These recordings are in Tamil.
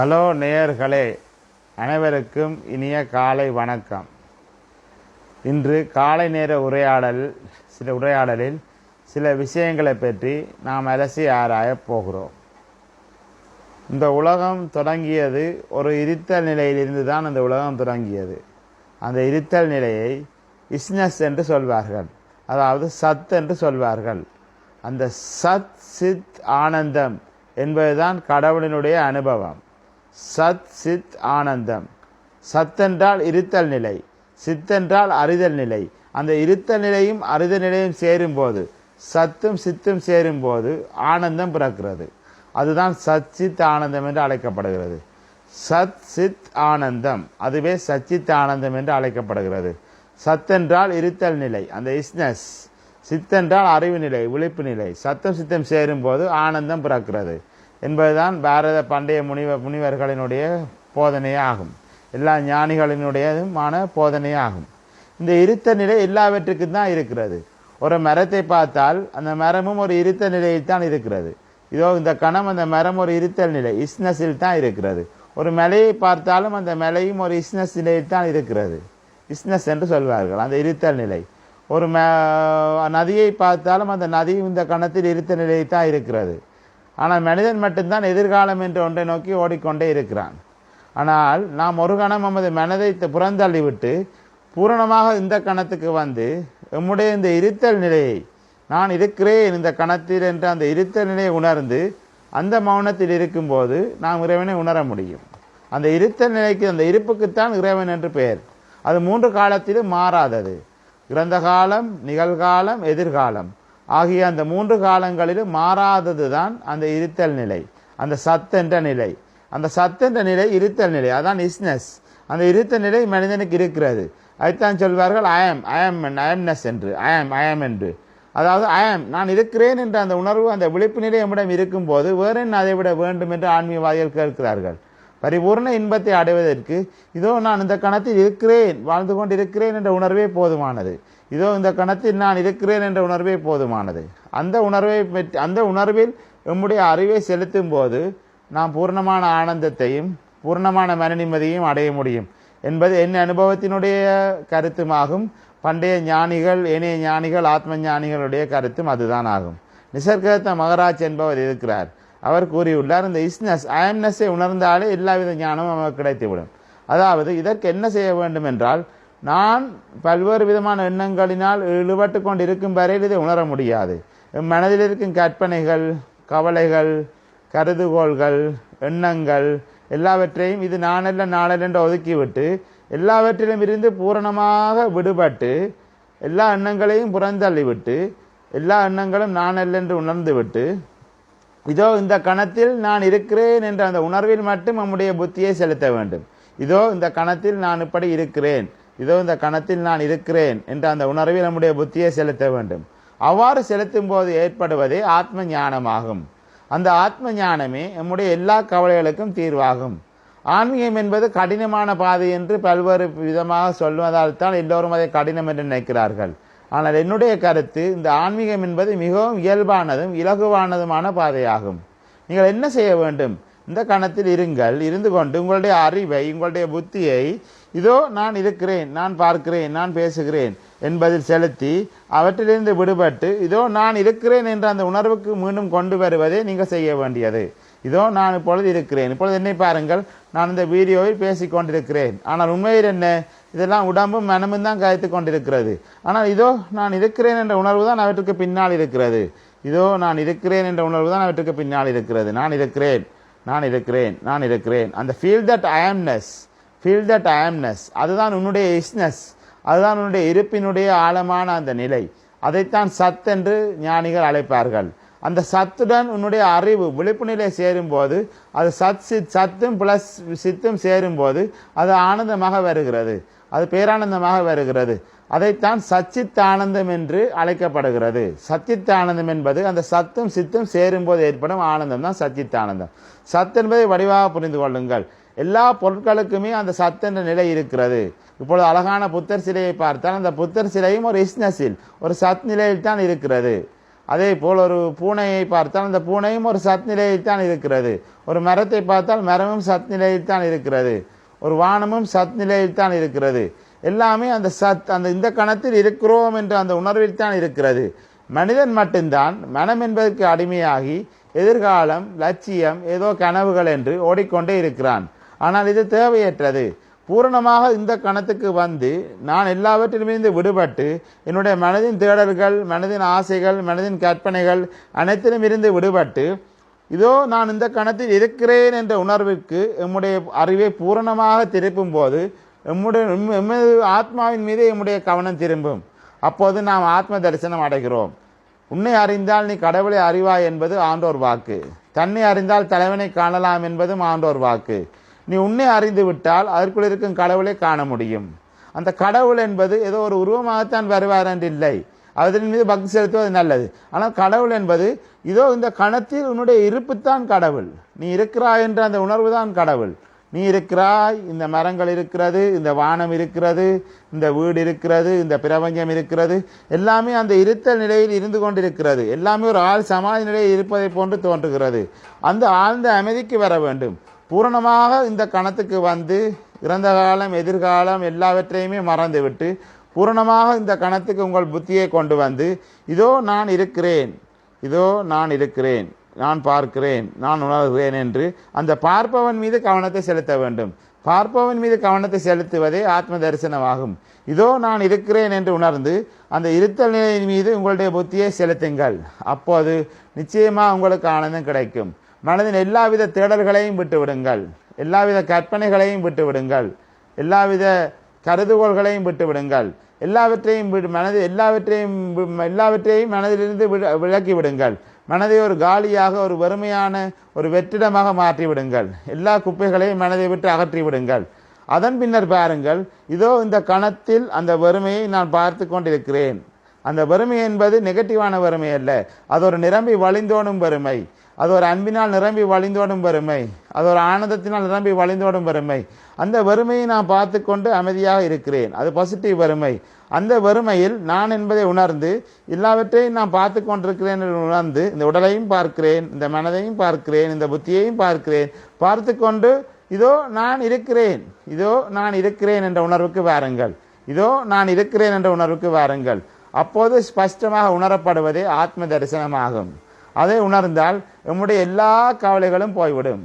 ஹலோ நேயர்களே அனைவருக்கும் இனிய காலை வணக்கம். இன்று காலை நேர உரையாடல் சில உரையாடலில் சில விஷயங்களை பற்றி நாம் அலசி ஆராயப் போகிறோம். இந்த உலகம் தொடங்கியது ஒரு இருத்தல் நிலையிலிருந்து தான் அந்த உலகம் தொடங்கியது. அந்த இருத்தல் நிலையை இஸ்னஸ் என்று சொல்வார்கள். அதாவது சத் என்று சொல்வார்கள். அந்த சத் சித் ஆனந்தம் என்பதுதான் கடவுளினுடைய அனுபவம். சத் சித் ஆனந்தம். சத்தென்றால் இருத்தல் நிலை சித்தென்றால் அறிதல் நிலை. அந்த இருத்தல் நிலையும் அறிதல் நிலையும் சேரும்போது சத்தும் சித்தும் சேரும்போது ஆனந்தம் பிறக்கிறது. அதுதான் சத் சித் ஆனந்தம் என்று அழைக்கப்படுகிறது. சத் சித் ஆனந்தம் அதுவே சச்சித் ஆனந்தம் என்று அழைக்கப்படுகிறது. சத்தென்றால் இருத்தல் நிலை அந்த இஸ்னஸ் சித்தென்றால் அறிவு நிலை விழிப்பு நிலை. சத்தம் சித்தம் சேரும்போது ஆனந்தம் பிறக்கிறது. என்பதுதான் பாரத பண்டைய முனிவ முனிவர்களினுடைய போதனையாகும். எல்லா ஞானிகளினுடையதுமான போதனையாகும். இந்த இருத்த நிலை எல்லாவற்றுக்கும் தான் இருக்கிறது. ஒரு மரத்தை பார்த்தால் அந்த மரமும் ஒரு இருத்த நிலையில் தான் இருக்கிறது. இதோ இந்த கணம் அந்த மரம் ஒரு இருத்தல் நிலை இஸ்னஸில் தான் இருக்கிறது. ஒரு மலையை பார்த்தாலும் அந்த மலையும் ஒரு இஸ்னஸ் நிலையில் தான் இருக்கிறது. இஸ்னஸ் என்று சொல்வார்கள் அந்த இருத்தல் நிலை. ஒரு ம நதியை பார்த்தாலும் அந்த நதியும் இந்த கணத்தில் இருத்த நிலையில் தான் இருக்கிறது. ஆனால் மனிதன் மட்டும்தான் எதிர்காலம் என்று ஒன்றை நோக்கி ஓடிக்கொண்டே இருக்கிறான். ஆனால் நாம் ஒரு கணம் நமது மனதை புறந்தள்ளிவிட்டு பூரணமாக இந்த கணத்துக்கு வந்து நம்முடைய இந்த இருத்தல் நிலையை நான் இருக்கிறேன் இந்த கணத்தில் என்று அந்த இருத்தல் நிலையை உணர்ந்து அந்த மௌனத்தில் இருக்கும்போது நாம் இறைவனை உணர முடியும். அந்த இருத்தல் நிலைக்கு அந்த இருப்புக்குத்தான் இறைவன் என்று பெயர். அது மூன்று காலத்திலும் மாறாதது. கிரந்த காலம் நிகழ்காலம் எதிர்காலம். ஆகிய அந்த மூன்று காலங்களிலும் மாறாதது தான் அந்த இருத்தல் நிலை அந்த சத்தென்ற நிலை. அந்த சத்தென்ற நிலை இருத்தல் நிலை அதான் இஸ்னஸ் அந்த இருத்தல் நிலை மனிதனுக்கு இருக்கிறது. அதைத்தான் சொல்வார்கள் அயம் அயம் அயம்னஸ் என்று. அயம் அயம் என்று. அதாவது அயம் நான் இருக்கிறேன் என்ற அந்த உணர்வு அந்த விழிப்பு நிலை நம்மிடம் இருக்கும்போது வேற என்ன அதை விட வேண்டும் என்று ஆன்மீகவாதிகள் கேட்கிறார்கள். பரிபூர்ண இன்பத்தை அடைவதற்கு இதோ நான் இந்த கணத்தில் இருக்கிறேன் வாழ்ந்து கொண்டு இருக்கிறேன் என்ற உணர்வே போதுமானது. இதோ இந்த கணத்தில் நான் இருக்கிறேன் என்ற உணர்வே போதுமானது. அந்த உணர்வை பெற்று அந்த உணர்வில் நம்முடைய அறிவை செலுத்தும் போது நாம் பூர்ணமான ஆனந்தத்தையும் பூர்ணமான மன நிம்மதியையும் அடைய முடியும். என்பது என் அனுபவத்தினுடைய கருத்துமாகும். பண்டைய ஞானிகள் ஏனைய ஞானிகள் ஆத்ம ஞானிகளுடைய கருத்தும் அதுதான் ஆகும். நிசர்கத்த மகராஜ் என்பவர் இருக்கிறார். அவர் கூறியுள்ளார் இந்த இஸ்னஸ் அயம்னஸை உணர்ந்தாலே எல்லாவித ஞானமும் நமக்கு கிடைத்துவிடும். அதாவது இதற்கு என்ன செய்ய வேண்டும் என்றால் நான் பல்வேறு விதமான எண்ணங்களினால் இழுபட்டு கொண்டு இருக்கும் வரையில் இதை உணர முடியாது. மனதில் இருக்கும் கற்பனைகள் கவலைகள் கருதுகோள்கள் எண்ணங்கள் எல்லாவற்றையும் இது நானல்ல நாளல் என்று ஒதுக்கிவிட்டு எல்லாவற்றிலும் இருந்து பூரணமாக விடுபட்டு எல்லா எண்ணங்களையும் புறந்தள்ளிவிட்டு எல்லா எண்ணங்களும் நானல்ல என்று உணர்ந்துவிட்டு இதோ இந்த கணத்தில் நான் இருக்கிறேன் என்ற அந்த உணர்வில் மட்டும் நம்முடைய புத்தியை செலுத்த வேண்டும். இதோ இந்த கணத்தில் நான் இப்படி இருக்கிறேன். இதோ இந்த கணத்தில் நான் இருக்கிறேன் என்ற அந்த உணர்வில் நம்முடைய புத்தியை செலுத்த வேண்டும். அவ்வாறு செலுத்தும் போது ஏற்படுவதே ஆத்ம ஞானமாகும் அந்த ஆத்ம ஞானமே நம்முடைய எல்லா கவலைகளுக்கும் தீர்வாகும். ஆன்மீகம் என்பது கடினமான பாதை என்று பல்வேறு விதமாக சொல்வதால் தான் எல்லோரும் அதை கடினம் என்று நினைக்கிறார்கள். ஆனால் என்னுடைய கருத்து இந்த ஆன்மீகம் என்பது மிகவும் இயல்பானதும் இலகுவானதுமான பாதையாகும். நீங்கள் என்ன செய்ய வேண்டும்? இந்த கணத்தில் இருங்கள் இருந்து கொண்டு உங்களுடைய அறிவை உங்களுடைய புத்தியை இதோ நான் இருக்கிறேன் நான் பார்க்கிறேன் நான் பேசுகிறேன் என்பதில் செலுத்தி அவற்றிலிருந்து விடுபட்டு இதோ நான் இருக்கிறேன் என்ற அந்த உணர்வுக்கு மீண்டும் கொண்டு வருவதே நீங்கள் செய்ய வேண்டியது. இதோ நான் இப்பொழுது இருக்கிறேன். இப்பொழுது என்னை பாருங்கள் நான் இந்த வீடியோவில் பேசி கொண்டிருக்கிறேன். ஆனால் உண்மையில் என்ன? இதெல்லாம் உடம்பும் மனமும் தான் கழித்து கொண்டிருக்கிறது. ஆனால் இதோ நான் இருக்கிறேன் என்ற உணர்வு தான் அவற்றுக்கு பின்னால் இருக்கிறது. இதோ நான் இருக்கிறேன் என்ற உணர்வு தான் அவற்றுக்கு பின்னால் இருக்கிறது. நான் இருக்கிறேன் நான் இருக்கிறேன் நான் இருக்கிறேன். அந்த feel that I amness feel that I amness அதுதான் உன்னுடைய இஸ்னஸ் அதுதான் உன்னுடைய இருப்பினுடைய ஆழமான அந்த நிலை. அதைத்தான் சத் என்று ஞானிகள் அழைப்பார்கள். அந்த சத்துடன் உன்னுடைய அறிவு விழிப்பு நிலை சேரும்போது அது சத் சித் சத்தும் பிளஸ் சித்தும் சேரும்போது அது ஆனந்தமாக வருகிறது. அது பேரானந்தமாக வருகிறது. அதைத்தான் சச்சித் ஆனந்தம் என்று அழைக்கப்படுகிறது. சச்சித் ஆனந்தம் என்பது அந்த சத்தும் சித்தும் சேரும்போது ஏற்படும் ஆனந்தம் தான் சச்சித் ஆனந்தம். சத் என்பதை வடிவாக புரிந்து கொள்ளுங்கள். எல்லா பொருட்களுக்குமே அந்த சத்து என்ற நிலை இருக்கிறது. இப்பொழுது அழகான புத்தர் சிலையை பார்த்தால் அந்த புத்தர் சிலையும் ஒரு இஸ்னஸில் ஒரு சத் நிலையில் தான் இருக்கிறது. அதே போல் ஒரு பூனையை பார்த்தால் அந்த பூனையும் ஒரு சத் நிலையில் தான் இருக்கிறது. ஒரு மரத்தை பார்த்தால் மரமும் சத் நிலையில் தான் இருக்கிறது. ஒரு வானமும் சத் நிலையில் தான் இருக்கிறது. எல்லாமே அந்த சத் அந்த இந்த கணத்தில் இருக்கிறோம் என்ற அந்த உணர்வில் தான் இருக்கிறது. மனிதன் மட்டும்தான் மனம் என்பதற்கு அடிமையாகி எதிர்காலம் லட்சியம் ஏதோ கனவுகள் என்று ஓடிக்கொண்டே இருக்கிறான். ஆனால் இது தேவையற்றது. பூரணமாக இந்த கணத்துக்கு வந்து நான் எல்லாவற்றிலுமிருந்து விடுபட்டு என்னுடைய மனதின் தேடல்கள் மனதின் ஆசைகள் மனதின் கற்பனைகள் அனைத்திலும் இருந்து விடுபட்டு இதோ நான் இந்த கணத்தில் இருக்கிறேன் என்ற உணர்விற்கு எம்முடைய அறிவை பூரணமாக திருப்பும் போது எம்முடைய எம்மது ஆத்மாவின் மீது எம்முடைய கவனம் திரும்பும். அப்போது நாம் ஆத்ம தரிசனம் அடைகிறோம். உன்னை அறிந்தால் நீ கடவுளை அறிவாய் என்பது ஆண்டோர் வாக்கு. தன்னை அறிந்தால் தலைவனை காணலாம் என்பதும் ஆண்டோர் வாக்கு. நீ உன்னை அறிந்து விட்டால் அதற்குள் இருக்கும் கடவுளை காண முடியும். அந்த கடவுள் என்பது ஏதோ ஒரு உருவமாகத்தான் வருவார் என்று இல்லை. அதன் மீது பக்தி செலுத்துவது நல்லது. ஆனால் கடவுள் என்பது இதோ இந்த கணத்தில் உன்னுடைய இருப்புத்தான் கடவுள். நீ இருக்கிறாய் என்ற அந்த உணர்வு தான் கடவுள். நீ இருக்கிறாய் இந்த மரங்கள் இருக்கிறது இந்த வானம் இருக்கிறது இந்த வீடு இருக்கிறது இந்த பிரபஞ்சம் இருக்கிறது. எல்லாமே அந்த இருத்தல் நிலையில் இருந்து கொண்டிருக்கிறது. எல்லாமே ஒரு ஆள் சமாதி நிலையில் இருப்பதை போன்று தோன்றுகிறது. அந்த ஆழ்ந்த அமைதிக்கு வர வேண்டும். பூரணமாக இந்த கணத்துக்கு வந்து இறந்த காலம் எதிர்காலம் எல்லாவற்றையுமே மறந்துவிட்டு பூரணமாக இந்த கணத்துக்கு உங்கள் புத்தியை கொண்டு வந்து இதோ நான் இருக்கிறேன் இதோ நான் இருக்கிறேன் நான் பார்க்கிறேன் நான் உணர்கிறேன் என்று அந்த பார்ப்பவன் மீது கவனத்தை செலுத்த வேண்டும். பார்ப்பவன் மீது கவனத்தை செலுத்துவதே ஆத்ம தரிசனமாகும். இதோ நான் இருக்கிறேன் என்று உணர்ந்து அந்த இருத்தல் நிலையின் மீது உங்களுடைய புத்தியை செலுத்துங்கள். அப்போது நிச்சயமாக உங்களுக்கு ஆனந்தம் கிடைக்கும். மனதின் எல்லாவித தேடல்களையும் விட்டுவிடுங்கள். எல்லாவித கற்பனைகளையும் விட்டுவிடுங்கள். எல்லாவித கருதுகோள்களையும் விட்டு விடுங்கள் எல்லாவற்றையும் விடு மனது எல்லாவற்றையும் எல்லாவற்றையும் மனதிலிருந்து விட- விலக்கி விடுங்கள் மனதை ஒரு காலியாக ஒரு வறுமையான ஒரு வெற்றிடமாக மாற்றி விடுங்கள் எல்லா குப்பைகளையும் மனதை விட்டு அகற்றி விடுங்கள் அதன் பின்னர் பாருங்கள் இதோ இந்த கணத்தில் அந்த வறுமையை நான் பார்த்து கொண்டிருக்கிறேன். அந்த வறுமை என்பது நெகட்டிவான வறுமை அல்ல. அது ஒரு நிரம்பி வழிந்தோடும் வறுமை. அது ஒரு அன்பினால் நிரம்பி வழிந்தோடும் வறுமை அது ஒரு ஆனந்தத்தினால் நிரம்பி வழிந்தோடும் வறுமை அந்த வறுமையை நான் பார்த்து கொண்டு அமைதியாக இருக்கிறேன். அது பாசிட்டிவ் வறுமை அந்த வறுமையில் நான் என்பதை உணர்ந்து எல்லாவற்றையும் நான் பார்த்து கொண்டிருக்கிறேன் என்று உணர்ந்து இந்த உடலையும் பார்க்கிறேன் இந்த மனதையும் பார்க்கிறேன் இந்த புத்தியையும் பார்க்கிறேன் பார்த்து கொண்டு இதோ நான் இருக்கிறேன். இதோ நான் இருக்கிறேன் என்ற உணர்வுக்கு வாருங்கள். இதோ நான் இருக்கிறேன் என்ற உணர்வுக்கு வாருங்கள். அப்போது ஸ்பஷ்டமாக உணரப்படுவதே ஆத்ம தரிசனமாகும். அதை உணர்ந்தால் நம்முடைய எல்லா கவலைகளும் போய்விடும்.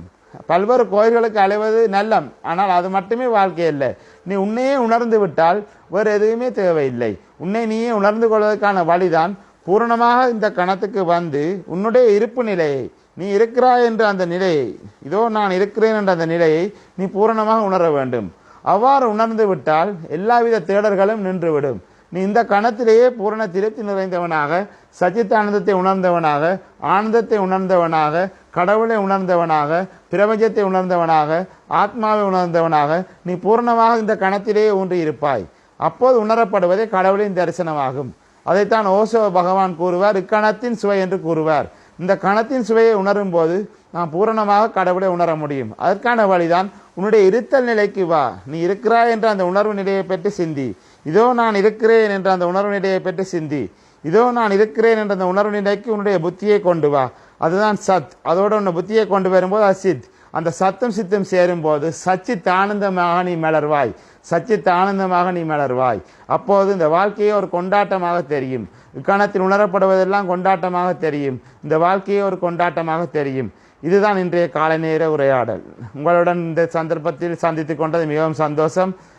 பல்வேறு கோயில்களுக்கு அலைவது நல்லம் ஆனால் அது மட்டுமே வாழ்க்கை இல்லை நீ உன்னையே உணர்ந்து விட்டால் வேறு எதுவுமே தேவையில்லை. உன்னை நீயே உணர்ந்து கொள்வதற்கான வழிதான் பூரணமாக இந்த கணத்துக்கு வந்து உன்னுடைய இருப்பு நிலையை நீ இருக்கிறாய் என்ற அந்த நிலையை இதோ நான் இருக்கிறேன் என்ற அந்த நிலையை நீ பூரணமாக உணர வேண்டும். அவ்வாறு உணர்ந்து விட்டால் எல்லாவித தேடல்களும் நின்றுவிடும். நீ இந்த கணத்திலேயே பூரண திருப்தி நிறைந்தவனாக சச்சித்தானந்தத்தை உணர்ந்தவனாக ஆனந்தத்தை உணர்ந்தவனாக கடவுளை உணர்ந்தவனாக பிரபஞ்சத்தை உணர்ந்தவனாக ஆத்மாவை உணர்ந்தவனாக நீ பூரணமாக இந்த கணத்திலேயே ஊன்றி இருப்பாய். அப்போது உணரப்படுவதே கடவுளின் தரிசனமாகும். அதைத்தான் ஓசோ பகவான் கூறுவார் இக்கணத்தின் சுவை என்று கூறுவார். இந்த கணத்தின் சுவையை உணரும் போது நாம் பூரணமாக கடவுளை உணர முடியும். அதற்கான வழிதான் உன்னுடைய இருத்தல் நிலைக்கு வா. நீ இருக்கிறாய் என்ற அந்த உணர்வு நிலையை பெற்று சிந்தி. இதோ நான் இருக்கிறேன் என்ற அந்த உணர்வு நிலையை பெற்று சிந்தி. இதோ நான் இருக்கிறேன் என்ற அந்த உணர்வு நிலைக்கு உன்னுடைய புத்தியை கொண்டு வா. அதுதான் சத். அதோட உன்னை புத்தியை கொண்டு வரும்போது அது சித். அந்த சத்தம் சித்தம் சேரும்போது சச்சித் ஆனந்தமாக நீ மலர்வாய். சச்சித் ஆனந்தமாக நீ மலர்வாய். அப்போது இந்த வாழ்க்கையை ஒரு கொண்டாட்டமாக தெரியும். இக்கணத்தில் உணரப்படுவதெல்லாம் கொண்டாட்டமாக தெரியும். இந்த வாழ்க்கையை ஒரு கொண்டாட்டமாக தெரியும். இதுதான் இன்றைய காலை நேர உரையாடல். உங்களுடன் இந்த சந்தர்ப்பத்தில் சந்தித்துக் கொண்டது மிகவும் சந்தோஷம்.